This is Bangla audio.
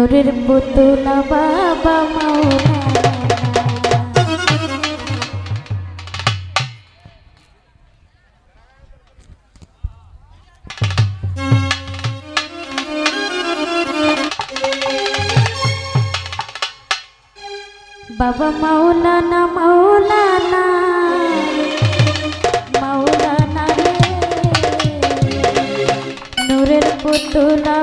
নূরের পুতুলা বাবা মৌলা বাবা মাওলানা মাওলানা মাওলানা রে। নূরের পুতুলা